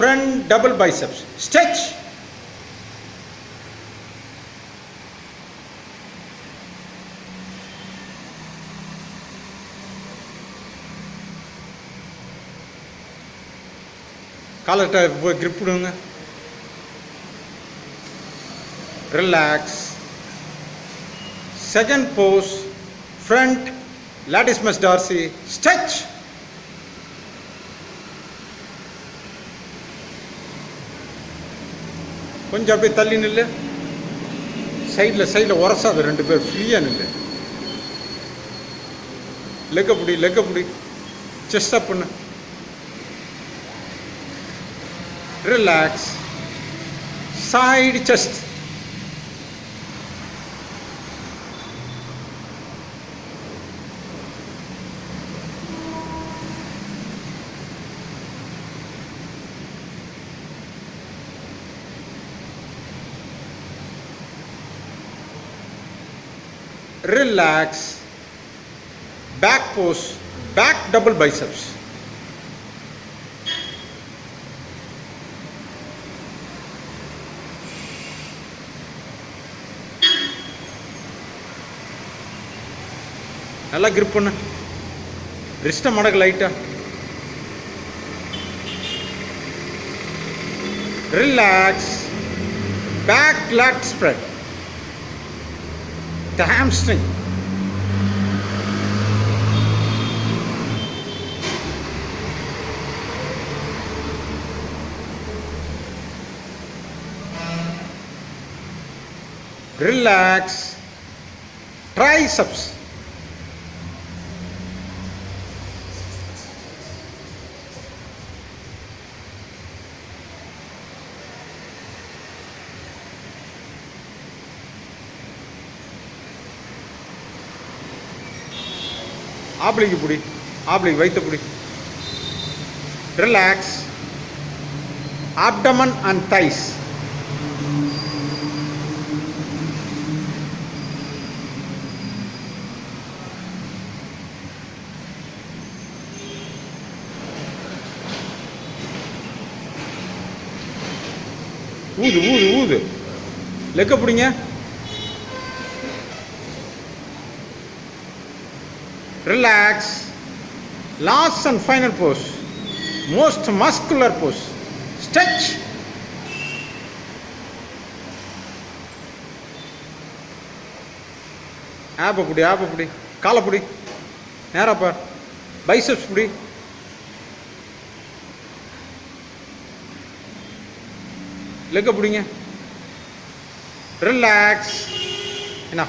front double biceps. Stretch. காலர்கிட்ட போய் grip விடுங்க relax second pose front latissimus dorsi stretch கொஞ்சம் அப்படியே தள்ளி நில்லு. சைடில் சைடில் உரசாது ரெண்டு பேர் ஃப்ரீயாக நில்லு. லெக்க பிடி லெக்க பிடி. செஸ்ட் அப் பண்ணு. Relax side chest relax back pose back double biceps நல்லா கிரிப் பண்ணு ரிஸ்ட்டை மடக்கு லைட்டாக relax back lat spread the hamstring. Relax. Triceps. ஆப்ளிக்கு பிடி ஆப்ளிக்கு வைத்த பிடி. ரிலாக்ஸ் ஆப்டமன் அண்ட் தைஸ் ஊது ஊது ஊது. லெக்க பிடிங்க. Relax last and final pose most muscular pose stretch ஆப்பை பிடி ஆப்பை பிடி காலை பிடி நேராக பார் பைசப்ஸ் பிடி லெக்கை பிடிங்க ரிலாக்ஸ் என்ன